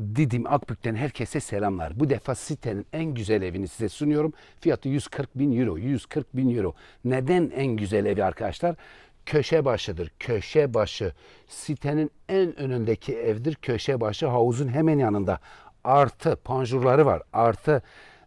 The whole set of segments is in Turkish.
Didim Akbük'ten herkese selamlar. Bu defa sitenin en güzel evini size sunuyorum. Fiyatı 140 bin euro. 140 bin euro. Neden en güzel evi arkadaşlar? Köşe başıdır. Köşe başı. Sitenin en önündeki evdir. Köşe başı havuzun hemen yanında. Artı panjurları var. Artı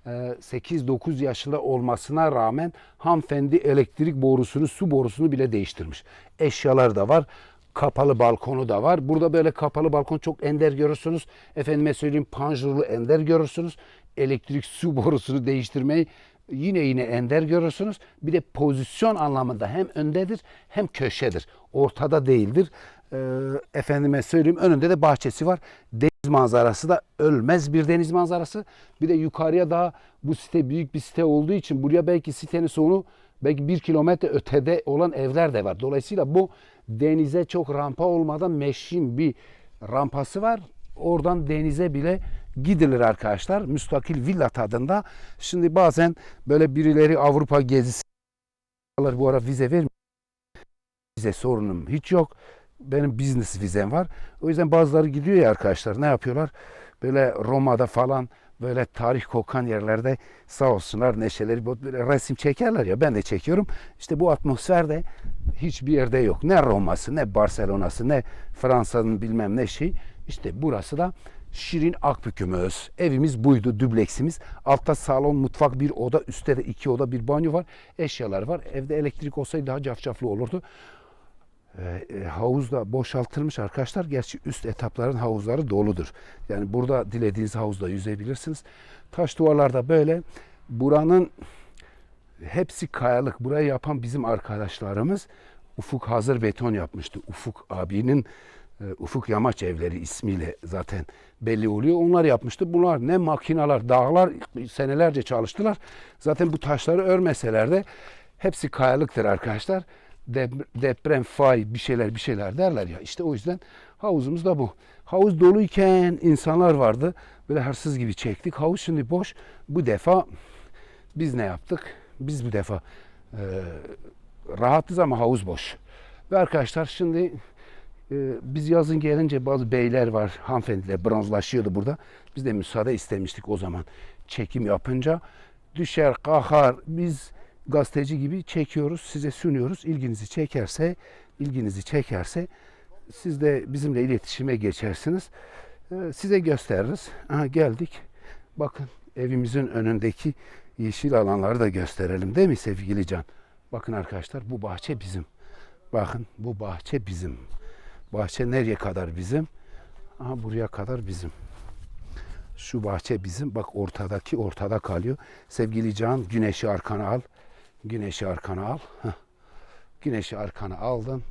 e, 8-9 yaşında olmasına rağmen hanımefendi elektrik borusunu, su borusunu bile değiştirmiş. Eşyalar da var kapalı balkonu da var. Burada böyle kapalı balkon çok ender görürsünüz. Efendime söyleyeyim panjurlu ender görürsünüz. Elektrik su borusunu değiştirmeyi yine yine ender görürsünüz. Bir de pozisyon anlamında hem öndedir hem köşedir. Ortada değildir. Ee, efendime söyleyeyim önünde de bahçesi var. Deniz manzarası da ölmez bir deniz manzarası. Bir de yukarıya daha bu site büyük bir site olduğu için buraya belki sitenin sonu belki bir kilometre ötede olan evler de var. Dolayısıyla bu denize çok rampa olmadan meşin bir rampası var. Oradan denize bile gidilir arkadaşlar. Müstakil villa tadında. Şimdi bazen böyle birileri Avrupa gezisi bu ara vize vermiyor. Vize sorunum hiç yok. Benim business vizem var. O yüzden bazıları gidiyor ya arkadaşlar. Ne yapıyorlar? Böyle Roma'da falan böyle tarih kokan yerlerde sağ olsunlar neşeleri böyle resim çekerler ya ben de çekiyorum. İşte bu atmosferde hiçbir yerde yok. Ne Roma'sı ne Barcelona'sı ne Fransa'nın bilmem ne şey. İşte burası da Şirin Akbükümüz. Evimiz buydu, dübleksimiz. Altta salon, mutfak, bir oda, üstte de iki oda, bir banyo var. Eşyalar var. Evde elektrik olsaydı daha cafcaflı olurdu. E, e, havuz da boşaltılmış arkadaşlar. Gerçi üst etapların havuzları doludur. Yani burada dilediğiniz havuzda yüzebilirsiniz. Taş duvarlarda böyle. Buranın hepsi kayalık. Burayı yapan bizim arkadaşlarımız Ufuk Hazır Beton yapmıştı. Ufuk abinin e, Ufuk Yamaç Evleri ismiyle zaten belli oluyor. Onlar yapmıştı. Bunlar ne makinalar, dağlar senelerce çalıştılar. Zaten bu taşları örmeseler de hepsi kayalıktır arkadaşlar. Dep- Deprem, fay bir şeyler bir şeyler derler ya. İşte o yüzden havuzumuz da bu. Havuz doluyken insanlar vardı. Böyle hırsız gibi çektik. Havuz şimdi boş. Bu defa biz ne yaptık? Biz bu defa e, rahatız ama havuz boş. Ve arkadaşlar şimdi e, biz yazın gelince bazı beyler var, hanımefendiler bronzlaşıyordu burada. Biz de müsaade istemiştik o zaman çekim yapınca. Düşer, kalkar, biz gazeteci gibi çekiyoruz, size sunuyoruz. İlginizi çekerse, ilginizi çekerse siz de bizimle iletişime geçersiniz. E, size gösteririz. Aha, geldik. Bakın evimizin önündeki yeşil alanları da gösterelim değil mi sevgili Can? Bakın arkadaşlar bu bahçe bizim. Bakın bu bahçe bizim. Bahçe nereye kadar bizim? Aha buraya kadar bizim. Şu bahçe bizim. Bak ortadaki ortada kalıyor. Sevgili Can güneşi arkana al. Güneşi arkana al. Güneşi arkana aldın.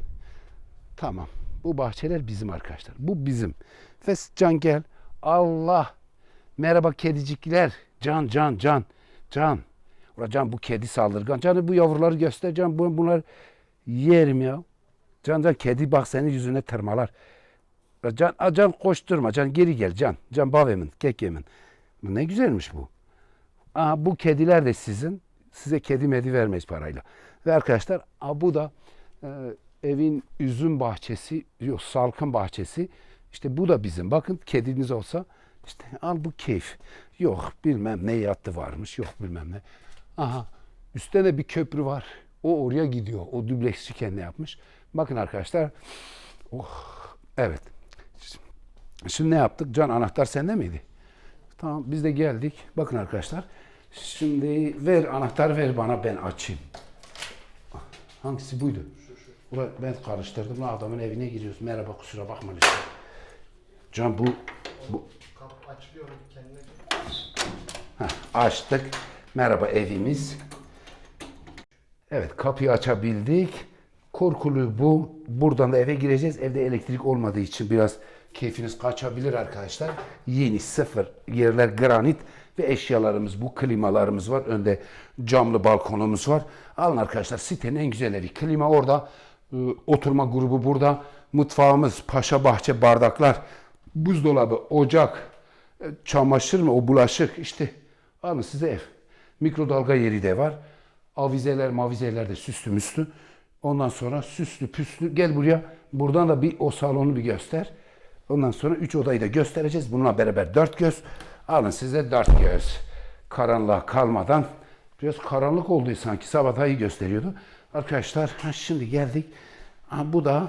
Tamam. Bu bahçeler bizim arkadaşlar. Bu bizim. Ve Can gel. Allah. Merhaba kedicikler. Can, can, can. Can. Ula Can bu kedi saldırgan. Canı bu yavruları göster. Can bu- bunlar yerim ya. Can can kedi bak senin yüzüne tırmalar. Can, a, can koşturma. Can geri gel. Can. Can bavemin. Kek yemin. Ne güzelmiş bu. Aha, bu kediler de sizin. Size kedi medi vermeyiz parayla. Ve arkadaşlar bu da e, evin üzüm bahçesi, yok salkım bahçesi. İşte bu da bizim. Bakın kediniz olsa işte al bu keyif. Yok bilmem ne yattı varmış, yok bilmem ne. Aha üstte de bir köprü var. O oraya gidiyor. O dübleksçi kendi yapmış. Bakın arkadaşlar. Oh evet. Şimdi ne yaptık? Can anahtar sende miydi? Tamam biz de geldik. Bakın arkadaşlar. Şimdi ver anahtar ver bana ben açayım. Hangisi buydu? Ulan ben karıştırdım lan adamın evine giriyoruz. Merhaba kusura bakma lütfen. Can bu, bu Kapı açılıyor kendine. Heh, açtık. Merhaba evimiz. Evet kapıyı açabildik. Korkulu bu. Buradan da eve gireceğiz. Evde elektrik olmadığı için biraz keyfiniz kaçabilir arkadaşlar. Yeni sıfır yerler granit ve eşyalarımız bu. Klimalarımız var. Önde camlı balkonumuz var. Alın arkadaşlar sitenin en güzel evi. Klima orada. Ee, Oturma grubu burada. Mutfağımız, paşa bahçe bardaklar, buzdolabı, ocak, e, çamaşır mı o bulaşık işte alın size ev. Mikrodalga yeri de var. Avizeler mavizeler de süslü müslü. Ondan sonra süslü püslü gel buraya. Buradan da bir o salonu bir göster. Ondan sonra üç odayı da göstereceğiz. Bununla beraber dört göz. Alın size dört göz. Karanlığa kalmadan biraz karanlık oldu sanki. Sabah iyi gösteriyordu. Arkadaşlar ha, şimdi geldik. Ha, bu da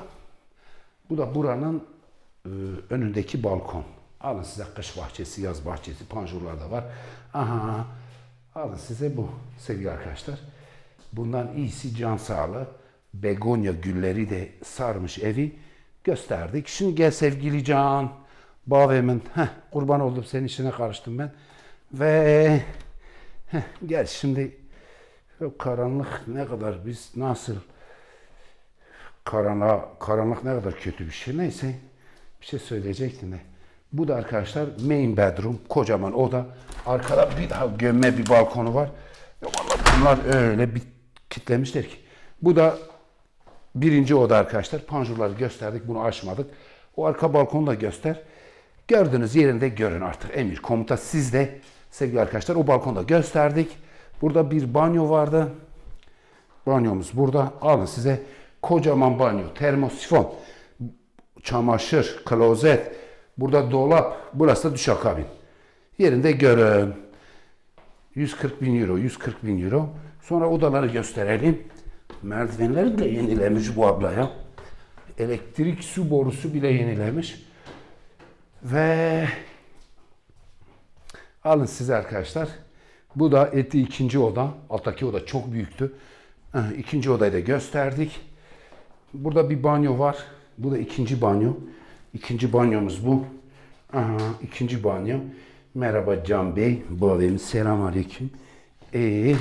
bu da buranın e, önündeki balkon. Alın size kış bahçesi, yaz bahçesi, panjurlar da var. Aha, alın size bu sevgili arkadaşlar. Bundan iyisi can sağlığı. Begonya gülleri de sarmış evi gösterdik. Şimdi gel sevgili Can. Bavemin. Heh, kurban oldum senin işine karıştım ben. Ve heh, gel şimdi karanlık ne kadar biz nasıl karanlığa, karanlık ne kadar kötü bir şey. Neyse bir şey söyleyecektim de. Bu da arkadaşlar main bedroom. Kocaman oda. Arkada bir daha gömme bir balkonu var. Ya vallahi bunlar öyle bir kitlemişler ki. Bu da birinci oda arkadaşlar. Panjurları gösterdik. Bunu açmadık. O arka balkonu da göster. Gördüğünüz yerinde görün artık. Emir komuta sizde sevgili arkadaşlar. O balkonda gösterdik. Burada bir banyo vardı. Banyomuz burada. Alın size kocaman banyo, termosifon, çamaşır, klozet, burada dolap, burası da duşakabin. Yerinde görün. 140 bin euro, 140 bin euro. Sonra odaları gösterelim. Merdivenleri bile yenilemiş bu ablaya. Elektrik su borusu bile yenilemiş. Ve Alın size arkadaşlar. Bu da eti ikinci oda. Alttaki oda çok büyüktü. İkinci odayı da gösterdik. Burada bir banyo var. Bu da ikinci banyo. İkinci banyomuz bu. Aha, ikinci banyo. Merhaba Can Bey. Bu evimiz. Selam aleyküm. Ee,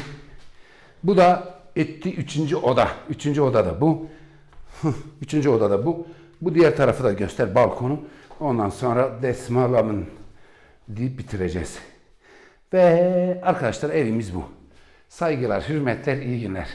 bu da etti üçüncü oda. Üçüncü oda da bu. Üçüncü odada bu. Bu diğer tarafı da göster balkonu. Ondan sonra Desmalam'ın deyip bitireceğiz. Ve arkadaşlar evimiz bu. Saygılar, hürmetler, iyi günler.